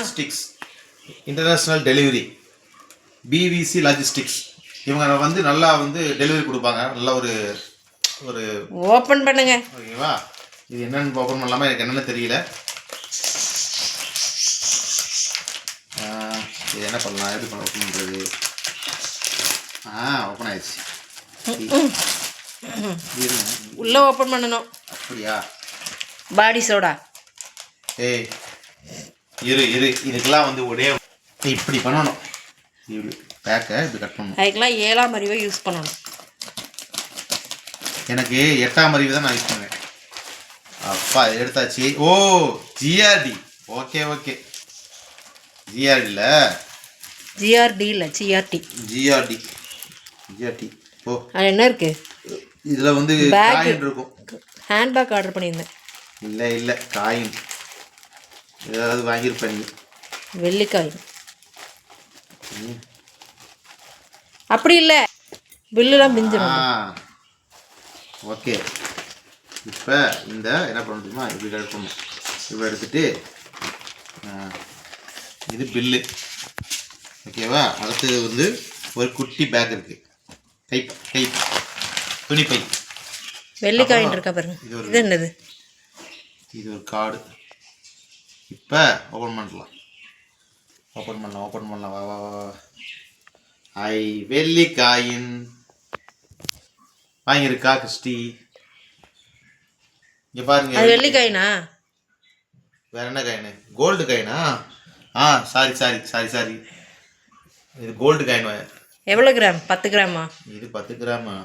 Logistics international delivery PVC logistics இவங்க வந்து நல்லா வந்து டெலிவரி கொடுப்பாங்க. நல்ல ஒரு ஒரு ஓப்பன் பண்ணுங்க. ஓகேவா? இது என்னன்னு ஓப்பன் பண்ணலாமா? எனக்கு என்னன்னு தெரியல. இது என்ன பண்ணலாம்? எப்படி பண்ண ஓப்பன் பண்ணுறது ஆ ஓப்பன் ஆயிடுச்சு. உள்ள ஓப்பன் பண்ணணும். அப்படியா? பாடி சோடா ஏய் இரு இரு. இதுக்கெல்லாம் வந்து ஒரே இப்படி பண்ணணும். இப்படி பேக்கை இப்படி கட் பண்ணணும். அதுக்கெல்லாம் ஏழாம் அறிவை யூஸ் பண்ணணும். எனக்கு எட்டாம் அறிவு தான் நான் யூஸ் பண்ணுவேன். அப்பா எடுத்தாச்சு. ஓ ஜிஆர்டி ஓகே ஓகே ஜிஆர்டியில் ஜிஆர்டி இல்லை ஜிஆர்டி ஜிஆர்டி ஜிஆர்டி ஓ. அது என்ன இருக்கு? இதில் வந்து. காயின் இருக்கும். ஹேண்ட்பேக் ஆர்டர் பண்ணியிருந்தேன். இல்லை இல்லை. காயின் ஏதாவது வாங்கியிருப்பேன் வெள்ளிக்காய். அப்படி இல்லை. பில்லுலாம் பிஞ்சிடும் ஓகே. இப்போ இந்த என்ன பண்ணணுமா இப்படி எடுக்கணும் இப்படி எடுத்துட்டு இது பில்லு ஓகேவா அடுத்தது வந்து ஒரு குட்டி பேக் இருக்கு. கை கை துணிப்பை வெள்ளிக்காயின் இருக்கா பாருங்க. இது என்னது? இது ஒரு கார்டு. இப்போ ஓப்பன் பண்ணலாம். ஓப்பன் பண்ணலாம் ஓப்பன் பண்ணலாம். வா வா வா. ஐ வெள்ளிக்காயின். வாங்கியிருக்கா கிறிஸ்டி? இங்கே பாருங்க வெள்ளிக்காயினா? வேற என்ன காயின்? கோல்டு காயினா? ஆ சாரி சாரி சாரி சாரி. இது கோல்டு காயின் எவ்வளோ கிராம்? பத்து கிராமா? இது பத்து கிராமா?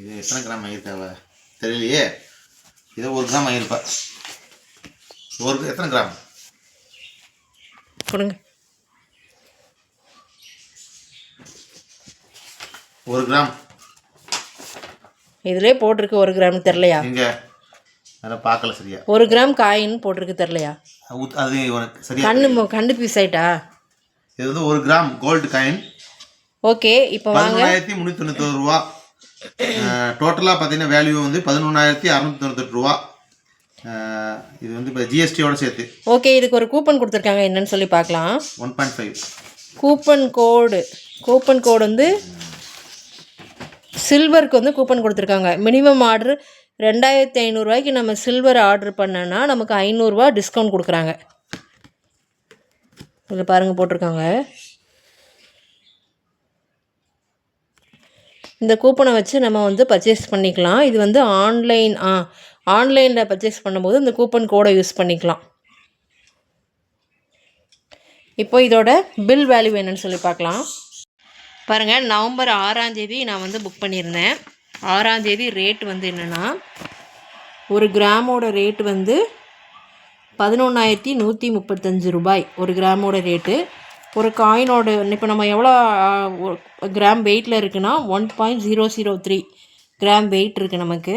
இது எத்தனை கிராம் ஆகியிருக்காவ தெரியலையே. இது ஒரு கிராம் ஆகியிருப்பா ஒரு எத்தனை கிராம்? கொடுங்க. ஒரு கிராம். இதுலேயே போட்டிருக்கு ஒரு கிராம் தெரிலையா? பார்க்கல சரியா. ஒரு கிராம் காயின் போட்டிருக்கு தெரிலையா? அது உனக்கு சரியா கண்ணு கண்ணு பீஸ் ஆயிட்டா? இது வந்து ஒரு கிராம் கோல்டு காயின் ஓகே இப்போ வாங்க. பதினொன்றாயிரத்தி முந்நூற்றி தொண்ணூத்தொரு ரூபா. டோட்டலாக பார்த்தீங்கன்னா வேல்யூ வந்து பதினொன்றாயிரத்தி அறநூற்றி தொண்ணூத்தெட்டு ரூபா. இது வந்து இப்போ ஜிஎஸ்டியோட சேர்த்து. ஓகே இதுக்கு ஒரு கூப்பன் கொடுத்துருக்காங்க. என்னன்னு சொல்லி பார்க்கலாம். One point five coupon code coupon code வந்து சில்வருக்கு வந்து கூப்பன் கொடுத்துருக்காங்க. மினிமம் ஆர்டர் ரெண்டாயிரத்தி ஐநூறுரூவாய்க்கு நம்ம சில்வர் ஆர்டர் பண்ணோன்னா நமக்கு ஐநூறுரூவா டிஸ்கவுண்ட் கொடுக்குறாங்க. இதில் பாருங்கள் போட்டிருக்காங்க. இந்த கூப்பனை வச்சு நம்ம வந்து பர்ச்சேஸ் பண்ணிக்கலாம். இது வந்து ஆன்லைன் ஆ ஆன்லைனில் பர்ச்சேஸ் பண்ணும்போது இந்த கூப்பன் கோடை யூஸ் பண்ணிக்கலாம். இப்போ இதோட பில் வேல்யூ என்னன்னு சொல்லி பார்க்கலாம். பாருங்கள் நவம்பர் ஆறாந்தேதி நான் வந்து புக் பண்ணியிருந்தேன். ஆறாந்தேதி ரேட் வந்து என்னென்னா ஒரு கிராமோட ரேட் வந்து பதினொன்றாயிரத்தி நூற்றி முப்பத்தஞ்சு ரூபாய். ஒரு கிராமோட ரேட்டு ஒரு காயினோட இப்போ நம்ம எவ்வளோ கிராம் வெயிட்டில் இருக்குன்னா one point zero zero three gram weight இருக்குது நமக்கு.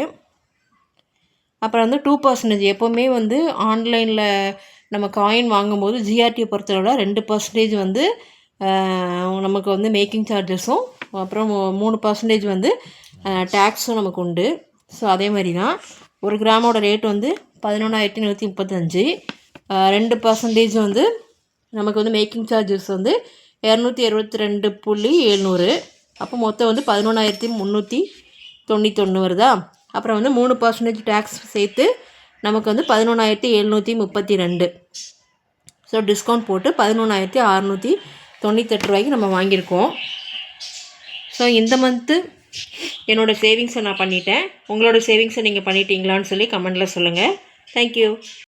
அப்புறம் வந்து டூ பர்சன்டேஜ் எப்போவுமே வந்து ஆன்லைனில் நம்ம காயின் வாங்கும்போது ஜிஆர்டியை பொறுத்தளவில் ரெண்டு பர்சன்டேஜ் வந்து நமக்கு வந்து மேக்கிங் சார்ஜஸும் அப்புறம் மூணு பர்சன்டேஜ் வந்து டேக்ஸும் நமக்கு உண்டு. ஸோ அதே மாதிரி தான் ஒரு கிராமோட ரேட் வந்து பதினொன்றாயிரத்தி நூற்றி முப்பத்தஞ்சு. ரெண்டு பர்சன்டேஜ் வந்து நமக்கு வந்து மேக்கிங் சார்ஜஸ் வந்து இரநூத்தி இருபத்தி ரெண்டு புள்ளி எழுநூறு. அப்போ மொத்தம் வந்து பதினொன்றாயிரத்தி முந்நூற்றி தொண்ணூத்தொன்று வருதா? அப்புறம் வந்து மூணு பர்சன்டேஜ் டேக்ஸ் சேர்த்து நமக்கு வந்து பதினொன்றாயிரத்தி எழுநூற்றி முப்பத்தி ரெண்டு. ஸோ டிஸ்கவுண்ட் போட்டு பதினொன்றாயிரத்தி அறநூற்றி தொண்ணூத்தெட்டு ரூபாய்க்கு நம்ம வாங்கியிருக்கோம். ஸோ இந்த மந்த்து என்னோடய சேவிங்ஸை நான் பண்ணிட்டேன். உங்களோட சேவிங்ஸை நீங்கள் பண்ணிட்டீங்களான்னு சொல்லி கமெண்டில் சொல்லுங்கள் தேங்க்யூ